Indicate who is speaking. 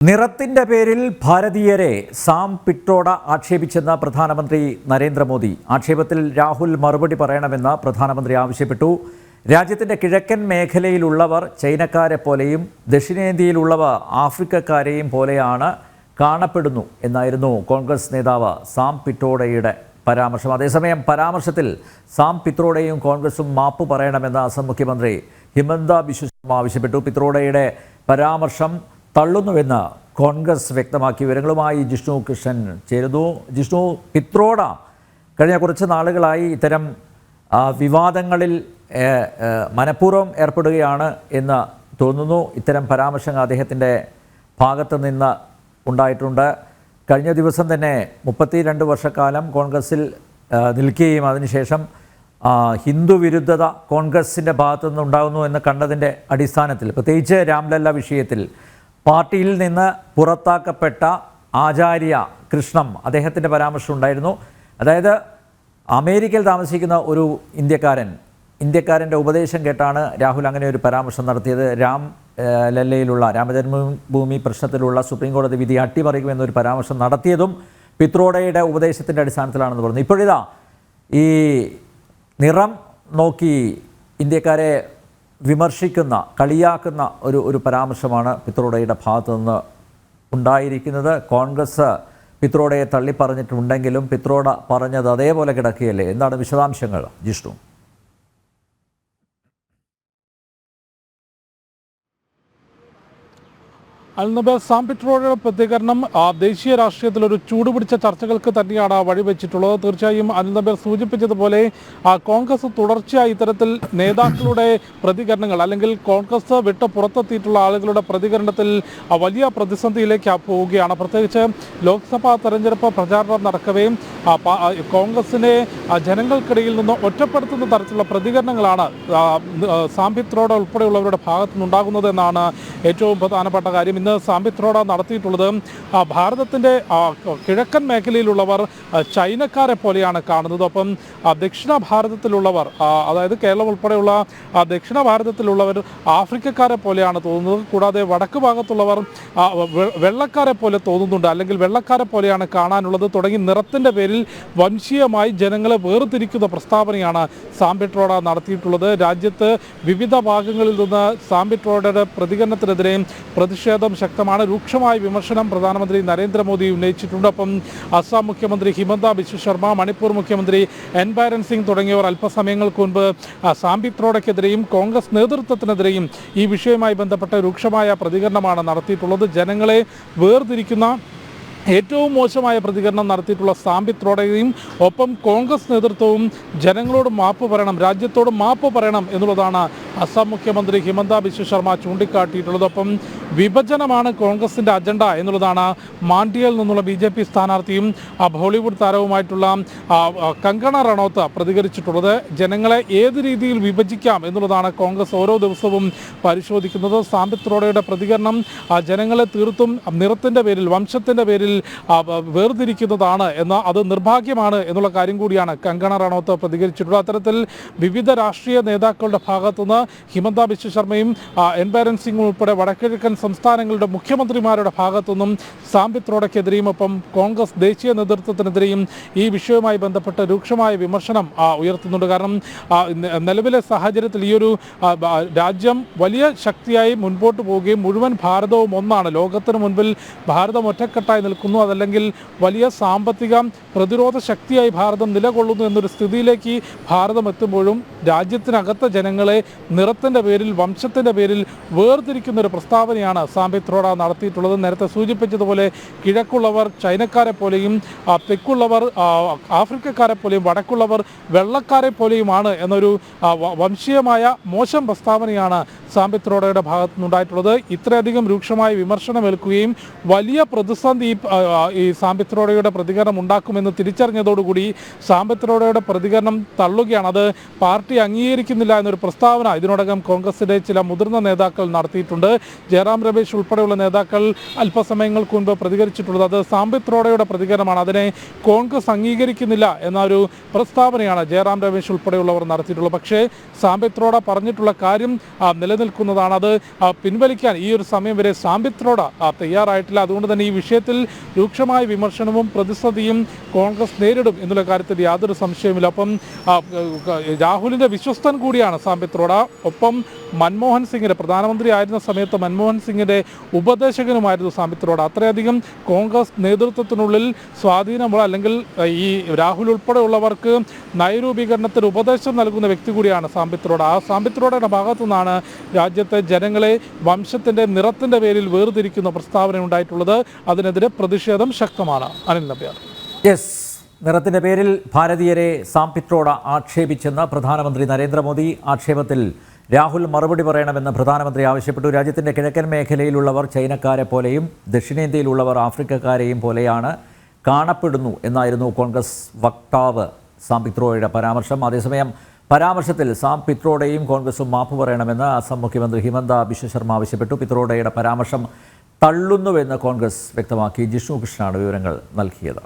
Speaker 1: നിറത്തിന്റെ പേരിൽ ഭാരതീയരെ സാം പിട്രോഡ ആക്ഷേപിച്ചെന്ന പ്രധാനമന്ത്രി നരേന്ദ്രമോദി. ആക്ഷേപത്തിൽ രാഹുൽ മറുപടി പറയണമെന്ന് പ്രധാനമന്ത്രി ആവശ്യപ്പെട്ടു. രാജ്യത്തിന്റെ കിഴക്കൻ മേഖലയിലുള്ളവർ ചൈനക്കാരെ പോലെയും ദക്ഷിണേന്ത്യയിലുള്ളവർ ആഫ്രിക്കക്കാരെയും പോലെയാണ് കാണപ്പെടുന്നു എന്നായിരുന്നു കോൺഗ്രസ് നേതാവ് സാം പിട്രോഡയുടെ പരാമർശം. അതേസമയം പരാമർശത്തിൽ സാം പിത്രോഡയും കോൺഗ്രസും മാപ്പ് പറയണമെന്ന് അസം മുഖ്യമന്ത്രി ഹിമന്ത ബിശ്വശർമ്മ ആവശ്യപ്പെട്ടു. പിത്രോഡയുടെ പരാമർശം തള്ളുന്നുവെന്ന് കോൺഗ്രസ് വ്യക്തമാക്കി വിവരങ്ങളുമായി ജിഷ്ണു കൃഷ്ണൻ ചേരുന്നു. ജിഷ്ണു പിത്രോഡ കഴിഞ്ഞ കുറച്ച് നാളുകളായി ഇത്തരം വിവാദങ്ങളിൽ മനഃപൂർവം ഏർപ്പെടുകയാണ് എന്ന് തോന്നുന്നു. ഇത്തരം പരാമർശങ്ങൾ അദ്ദേഹത്തിന്റെ ഭാഗത്ത് നിന്ന് ഉണ്ടായിട്ടുണ്ട്. കഴിഞ്ഞ ദിവസം തന്നെ മുപ്പത്തി രണ്ട് വർഷക്കാലം കോൺഗ്രസിൽ നിൽക്കുകയും അതിനുശേഷം ഹിന്ദു വിരുദ്ധത കോൺഗ്രസിന്റെ ഭാഗത്തു നിന്നുണ്ടാകുന്നു എന്ന് കണ്ടതിന്റെ അടിസ്ഥാനത്തിൽ പ്രത്യേകിച്ച് രാംലല്ല വിഷയത്തിൽ പാർട്ടിയിൽ നിന്ന് പുറത്താക്കപ്പെട്ട ആചാര്യ കൃഷ്ണം അദ്ദേഹത്തിന്റെ പരാമർശം ഉണ്ടായിരുന്നു. അതായത് അമേരിക്കയിൽ താമസിക്കുന്ന ഒരു ഇന്ത്യക്കാരൻ ഇന്ത്യക്കാരന്റെ ഉപദേശം കേട്ടാണ് രാഹുൽ അങ്ങനെ ഒരു പരാമർശം നടത്തിയത്. രാം ലല്ലയിലുള്ള രാമജന്മഭൂമി പ്രശ്നത്തിലുള്ള സുപ്രീം കോടതി വിധി അട്ടിമറിക്കുമെന്നൊരു പരാമർശം നടത്തിയതും പിത്രോഡയുടെ ഉപദേശത്തിന്റെ അടിസ്ഥാനത്തിലാണെന്ന് പറഞ്ഞു ഇപ്പോഴിതാ ഈ നിറം നോക്കി ഇന്ത്യക്കാരെ വിമർശിക്കുന്ന കളിയാക്കുന്ന ഒരു ഒരു പരാമർശമാണ് പിത്രോഡയുടെ ഭാഗത്തു നിന്ന് ഉണ്ടായിരിക്കുന്നത്. കോൺഗ്രസ് പിത്രോഡയെ തള്ളിപ്പറഞ്ഞിട്ടുണ്ടെങ്കിലും പിത്രോഡ പറഞ്ഞത് അതേപോലെ കിടക്കുകയല്ലേ? എന്താണ് വിശദാംശങ്ങൾ ജിഷ്ണു?
Speaker 2: അൽനബ സാം പെട്രോയുടെ പ്രതികരണം ദേശീയ രാഷ്ട്രീയത്തിൽ ഒരു ചൂടുപിടിച്ച ചർച്ചകൾക്ക് തന്നെയാണ് വഴിവെച്ചിട്ടുള്ളത്. തീർച്ചയായും അൽനബർ സൂചിപ്പിച്ചതുപോലെ കോൺഗ്രസ് തുടർച്ചയായി ഇത്തരത്തിൽ നേതാക്കളുടെ പ്രതികരണങ്ങൾ അല്ലെങ്കിൽ കോൺഗ്രസ് വിട്ട് പുറത്തെത്തിയിട്ടുള്ള ആളുകളുടെ പ്രതികരണത്തിൽ വലിയ പ്രതിസന്ധിയിലേക്ക് പോവുകയാണ്. പ്രത്യേകിച്ച് ലോക്സഭാ തെരഞ്ഞെടുപ്പ് പ്രചാരണം നടക്കവേ കോൺഗ്രസിനെ ജനങ്ങൾക്കിടയിൽ നിന്ന് ഒറ്റപ്പെടുത്തുന്ന തരത്തിലുള്ള പ്രതികരണങ്ങളാണ് സാംപിത്രോട് ഉൾപ്പെടെയുള്ളവരുടെ ഭാഗത്തുനിന്നുണ്ടാകുന്നത് എന്നാണ് ഏറ്റവും പ്രധാനപ്പെട്ട കാര്യം. ഇന്ന് സാംപിത്രോട നടത്തിയിട്ടുള്ളത് ഭാരതത്തിന്റെ കിഴക്കൻ മേഖലയിലുള്ളവർ ചൈനക്കാരെ പോലെയാണ് കാണുന്നത്. ഒപ്പം ദക്ഷിണ ഭാരതത്തിലുള്ളവർ അതായത് കേരളം ഉൾപ്പെടെയുള്ള ദക്ഷിണ ഭാരതത്തിലുള്ളവർ ആഫ്രിക്കക്കാരെ പോലെയാണ് തോന്നുന്നത്. കൂടാതെ വടക്ക് ഭാഗത്തുള്ളവർ വെള്ളക്കാരെ പോലെ തോന്നുന്നുണ്ട്. അല്ലെങ്കിൽ വെള്ളക്കാരെ പോലെയാണ് കാണാനുള്ളത്. തുടങ്ങി നിറത്തിന്റെ പേരിൽ വംശീയമായി ജനങ്ങളെ വേർതിരിക്കുന്ന പ്രസ്താവനയാണ് സാമ്പിട്രോഡ നടത്തിയിട്ടുള്ളത്. രാജ്യത്ത് വിവിധ ഭാഗങ്ങളിൽ നിന്ന് സാമ്പിട്രോഡയുടെ പ്രതികരണത്തിനെതിരെയും പ്രതിഷേധം ശക്തമാണ്. രൂക്ഷമായ വിമർശനം പ്രധാനമന്ത്രി നരേന്ദ്രമോദി ഉന്നയിച്ചിട്ടുണ്ട്. ഒപ്പം അസാം മുഖ്യമന്ത്രി ഹിമന്ത ബിശ്വ ശർമ്മ മണിപ്പൂർ മുഖ്യമന്ത്രി എൻ ബൈരൻ സിംഗ് തുടങ്ങിയവർ അല്പസമയങ്ങൾക്ക് മുൻപ് ആ, സാംബിത്രോഡയ്ക്കെതിരെയും കോൺഗ്രസ് നേതൃത്വത്തിനെതിരെയും ഈ വിഷയവുമായി ബന്ധപ്പെട്ട രൂക്ഷമായ പ്രതികരണമാണ് നടത്തിയിട്ടുള്ളത്. ജനങ്ങളെ വേർതിരിക്കുന്ന ഏറ്റവും മോശമായ പ്രതികരണം നടത്തിയിട്ടുള്ള സാമ്പിത്രോടെയും ഒപ്പം കോൺഗ്രസ് നേതൃത്വവും ജനങ്ങളോട് മാപ്പ് പറയണം രാജ്യത്തോട് മാപ്പ് പറയണം എന്നുള്ളതാണ് അസം മുഖ്യമന്ത്രി ഹിമന്ത ബിശ്വ ശർമ്മ ചൂണ്ടിക്കാട്ടിയിട്ടുള്ളത്. ഒപ്പം വിഭജനമാണ് കോൺഗ്രസിന്റെ അജണ്ട എന്നുള്ളതാണ് മാണ്ഡ്യയിൽ നിന്നുള്ള ബി ജെ പി സ്ഥാനാർത്ഥിയും ബോളിവുഡ് താരവുമായിട്ടുള്ള കങ്കണ റണോത്ത് പ്രതികരിച്ചിട്ടുള്ളത്. ജനങ്ങളെ ഏത് രീതിയിൽ വിഭജിക്കാം എന്നുള്ളതാണ് കോൺഗ്രസ് ഓരോ ദിവസവും പരിശോധിക്കുന്നത്. സാമ്പിത്രോടയുടെ പ്രതികരണം ജനങ്ങളെ തീർത്തും നിറത്തിന്റെ പേരിൽ വംശത്തിന്റെ പേരിൽ വേർതിരിക്കുന്നതാണ് എന്ന അത് നിർഭാഗ്യമാണ് എന്നുള്ള കാര്യം കൂടിയാണ് കങ്കണ റണോത്ത് പ്രതികരിച്ചിട്ടുള്ളത്. അത്തരത്തിൽ വിവിധ രാഷ്ട്രീയ നേതാക്കളുടെ ഭാഗത്തുനിന്ന് ഹിമന്ത ബിശ്വ ശർമ്മയും ആ, എൻ ബൈരൻ സിംഗും ഉൾപ്പെടെ വടക്കിഴക്കൻ സംസ്ഥാനങ്ങളുടെ മുഖ്യമന്ത്രിമാരുടെ ഭാഗത്തുനിന്നും സാമ്പിത്രോടയ്ക്കെതിരെയും ഒപ്പം കോൺഗ്രസ് ദേശീയ നേതൃത്വത്തിനെതിരെയും ഈ വിഷയവുമായി ബന്ധപ്പെട്ട് രൂക്ഷമായ വിമർശനം ഉയർത്തുന്നുണ്ട്. കാരണം നിലവിലെ സാഹചര്യത്തിൽ ഈ ഒരു രാജ്യം വലിയ ശക്തിയായി മുൻപോട്ട് പോവുകയും മുഴുവൻ ഭാരതവും ഒന്നാണ്. ലോകത്തിന് മുൻപിൽ ഭാരതം ഒറ്റക്കെട്ടായി നിൽക്കുന്നു അതല്ലെങ്കിൽ വലിയ സാമ്പത്തിക പ്രതിരോധ ശക്തിയായി ഭാരതം നിലകൊള്ളുന്നു എന്നൊരു സ്ഥിതിയിലേക്ക് ഭാരതം എത്തുമ്പോഴും രാജ്യത്തിനകത്തെ ജനങ്ങളെ നിറത്തിന്റെ പേരിൽ വംശത്തിന്റെ പേരിൽ വേർതിരിക്കുന്ന ഒരു പ്രസ്താവനയാണ് സാമ്പിത് നടത്തിയിട്ടുള്ളത്. നേരത്തെ സൂചിപ്പിച്ചതുപോലെ കിഴക്കുള്ളവർ ചൈനക്കാരെ പോലെയും തെക്കുള്ളവർ ആഫ്രിക്കക്കാരെ പോലെയും വടക്കുള്ളവർ വെള്ളക്കാരെ പോലെയുമാണ് എന്നൊരു വംശീയമായ മോശം പ്രസ്താവനയാണ് സാമ്പിത് നിന്നുണ്ടായിട്ടുള്ളത് ഇത്രയധികം രൂക്ഷമായ വിമർശനം ഏൽക്കുകയും വലിയ പ്രതിസന്ധി ഈ സാമ്പിത്രോടയുടെ പ്രതികരണം ഉണ്ടാക്കുമെന്ന് തിരിച്ചറിഞ്ഞതോടുകൂടി സാമ്പിത്രോടയുടെ പ്രതികരണം തള്ളുകയാണ്. അത് പാർട്ടി അംഗീകരിക്കുന്നില്ല എന്നൊരു പ്രസ്താവന ഇതിനോടകം കോൺഗ്രസിന്റെ ചില മുതിർന്ന നേതാക്കൾ നടത്തിയിട്ടുണ്ട്. ജയറാം രമേശ് ഉൾപ്പെടെയുള്ള നേതാക്കൾ അല്പസമയങ്ങൾക്ക് മുൻപ് പ്രതികരിച്ചിട്ടുള്ളത് അത് സാമ്പിത്രോടയുടെ പ്രതികരണമാണ്. അതിനെ കോൺഗ്രസ് അംഗീകരിക്കുന്നില്ല എന്ന ഒരു പ്രസ്താവനയാണ് ജയറാം രമേശ് ഉൾപ്പെടെയുള്ളവർ നടത്തിയിട്ടുള്ളത്. പക്ഷേ സാമ്പിത്രോട പറഞ്ഞിട്ടുള്ള കാര്യം നിലനിൽക്കുന്നതാണ്. അത് പിൻവലിക്കാൻ ഈ ഒരു സമയം വരെ സാമ്പത്തിക ആ, തയ്യാറായിട്ടില്ല. അതുകൊണ്ട് തന്നെ ഈ വിഷയത്തിൽ രൂക്ഷമായ വിമർശനവും പ്രതിസന്ധിയും കോൺഗ്രസ് നേരിടും എന്നുള്ള കാര്യത്തിൽ യാതൊരു സംശയമില്ല അപ്പം രാഹുലിന്റെ വിശ്വസ്തൻ കൂടിയാണ് സാമ്പിത്രോട ഒപ്പം മൻമോഹൻ സിംഗിന്റെ പ്രധാനമന്ത്രി ആയിരുന്ന സമയത്ത് മൻമോഹൻ സിംഗിന്റെ ഉപദേശകനുമായിരുന്നു സാമ്പിത്രോട അത്രയധികം കോൺഗ്രസ് നേതൃത്വത്തിനുള്ളിൽ സ്വാധീനമുള്ള അല്ലെങ്കിൽ ഈ രാഹുൽ ഉൾപ്പെടെയുള്ളവർക്ക് നയരൂപീകരണത്തിന് ഉപദേശം നൽകുന്ന വ്യക്തി കൂടിയാണ് സാമ്പിത്രോട ആ സാമ്പിത്രോടയുടെ ഭാഗത്തു നിന്നാണ് രാജ്യത്തെ ജനങ്ങളെ വംശത്തിന്റെ നിറത്തിന്റെ പേരിൽ വേർതിരിക്കുന്ന പ്രസ്താവന ഉണ്ടായിട്ടുള്ളത് അതിനെതിരെ പ്രതിഷേധം ശക്തമാണ്. അനിൽ നമ്പ്യാർ.
Speaker 1: യെസ് നിറത്തിന്റെ പേരിൽ ഭാരതീയരെ സാംപിത്രോട ആക്ഷേപിച്ചെന്ന് പ്രധാനമന്ത്രി നരേന്ദ്രമോദി ആക്ഷേപത്തിൽ രാഹുൽ മറുപടി പറയണമെന്ന് പ്രധാനമന്ത്രി ആവശ്യപ്പെട്ടു. രാജ്യത്തിന്റെ കിഴക്കൻ മേഖലയിലുള്ളവർ ചൈനക്കാരെ പോലെയും ദക്ഷിണേന്ത്യയിലുള്ളവർ ആഫ്രിക്കക്കാരെയും പോലെയാണ് കാണപ്പെടുന്നു എന്നായിരുന്നു കോൺഗ്രസ് വക്താവ് സാം പിത്രോയുടെ പരാമർശം. അതേസമയം പരാമർശത്തിൽ സാം പിത്രോഡയും കോൺഗ്രസും മാപ്പ് പറയണമെന്ന് അസം മുഖ്യമന്ത്രി ഹിമന്ത ബിശ്വ ശർമ്മ ആവശ്യപ്പെട്ടു. പിത്രോഡയുടെ പരാമർശം തള്ളുന്നുവെന്ന് കോൺഗ്രസ് വ്യക്തമാക്കി ജിഷ്ണു കൃഷ്ണനാണ് വിവരങ്ങൾ നൽകിയത്.